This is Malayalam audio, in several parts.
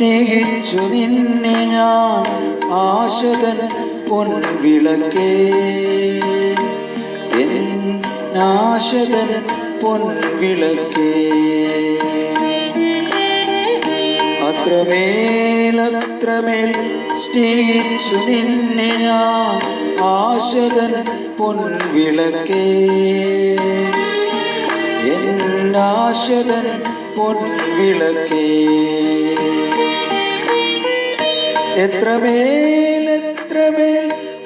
സ്നേഹിച്ചു നിന്നെ ഞാൻ ആശതൻ പൊൻവിളക്കേ എൻ ആശകൻ പൊൻവിളക്കേ അത്രമേലത്രമേൽ സ്നേഹിച്ചു നിന്നെ ഞാൻ ആശതൻ പൊൻവിളക്കേ ആശതൻ പൊൻവിളക്കേ എത്രമേൽ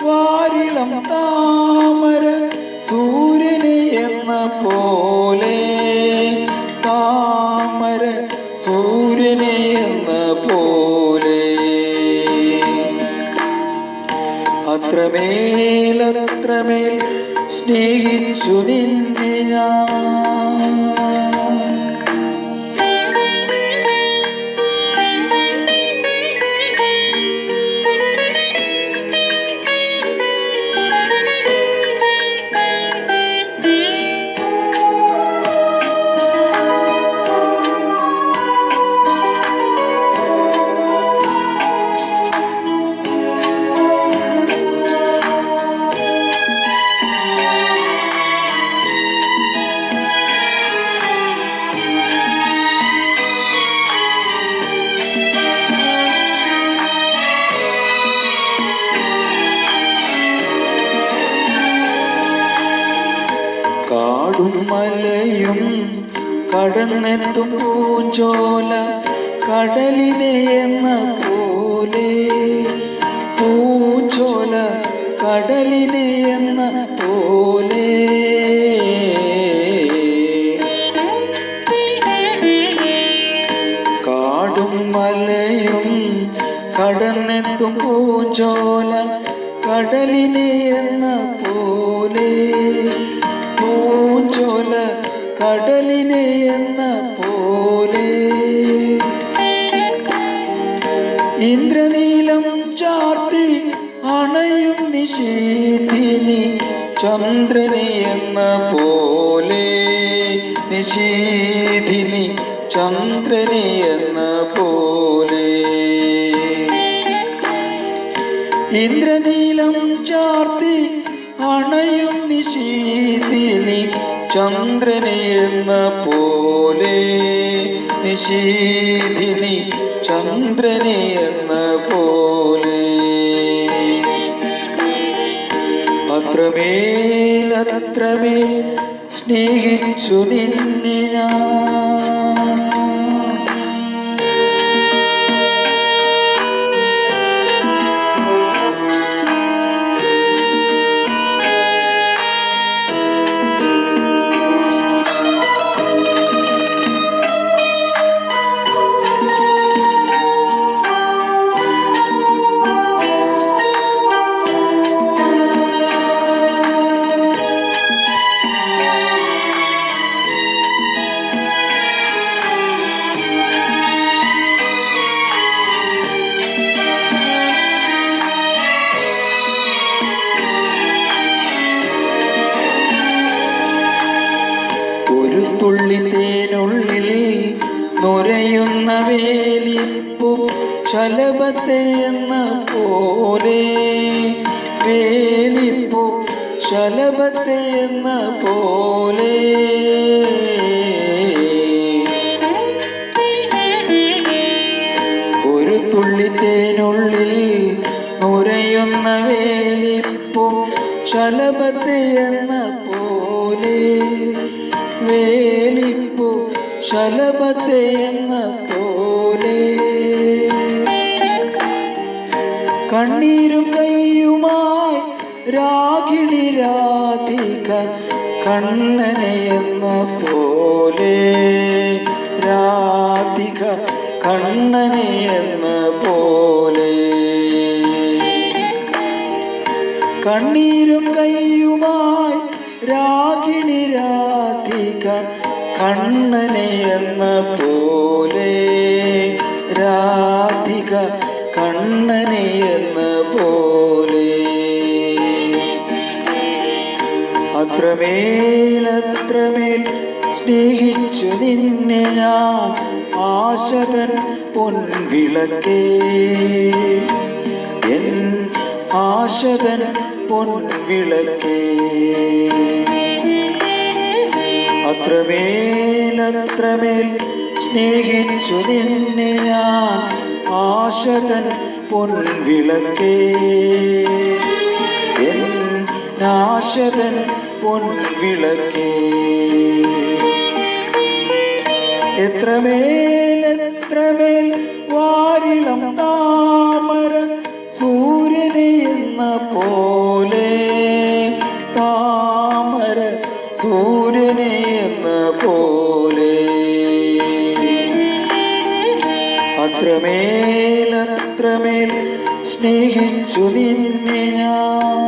വാരിളം താമര സൂര്യനെ എന്ന പോലെ താമര സൂര്യനെ എന്ന പോലെ. അത്രമേൽ സ്നേഹിച്ചു നിന്നെ ഞാൻ. കാടും കടന്നെത്തും പൂഞ്ചോല കടലിനെ എന്ന പോലെ. പൂഞ്ചോല കടലിനെ എന്ന പോലെ. കാടും മലയും കടന്നെത്തും പൂഞ്ചോല കടലിനെ എന്ന പോലെ. കടലിനെ എന്ന പോലെ. ഇന്ദ്രനീലം ചാർത്തി അണയും നിശീതിനി ചന്ദ്രനെ എന്ന പോലെ. നിശീതിനി ചന്ദ്രനെ എന്ന പോലെ. ഇന്ദ്രനീലം ചാർത്തി അണയും നിശീതിനി ചന്ദ്രനെ എന്ന പോലെ നിശീതിനി ചന്ദ്രനെ എന്ന പോലെ. അത്രമേൽ സ്നേഹിച്ചു നിന്നെ ഞാൻ. നുരയുന്ന വേലിപ്പു ശലഭത്തെ എന്ന പോലെ. വേലിപ്പു ശലഭത്തെ എന്ന പോലെ. ഒരു തുള്ളിത്തേനുള്ളിൽ നുരയുന്ന വേലിപ്പു ശലഭത്തെ എന്ന പോലെ. വേലിപ്പു ശലഭത്തെ എന്ന പോലെ. കണ്ണീരും കയ്യുമായി രാഗിണി രാധിക കണ്ണനെ എന്ന പോലെ. രാധിക കണ്ണനെ എന്ന പോലെ. കണ്ണീരും കയ്യുമായി രാഗിണി രാധിക കണ്ണനെ എന്ന പോലെ രാധിക കണ്ണനെ എന്ന പോലെ. അത്രമേൽ സ്നേഹിച്ചു നിന്നെ ഞാൻ ആശകൻ പൊൻവിളക്കേ എൻ ആശതൻ പൊൻവിളക്കേ അത്രമേലത്രമേൽ സ്നേഹിച്ചു നിന്നെ ഞാൻ ആശതൻ പൊൻവിളക്കേ. നാശതൻ പൊൻവിളക്കേ. എത്രമേലത്രമേൽ വാരിളം താമര സൂര്യനെ എന്ന പോലെ സൂര്യനെ എന്ന പോലെ. അത്രമേൽ അത്രമേൽ സ്നേഹിച്ചു നിന്നെ ഞാൻ.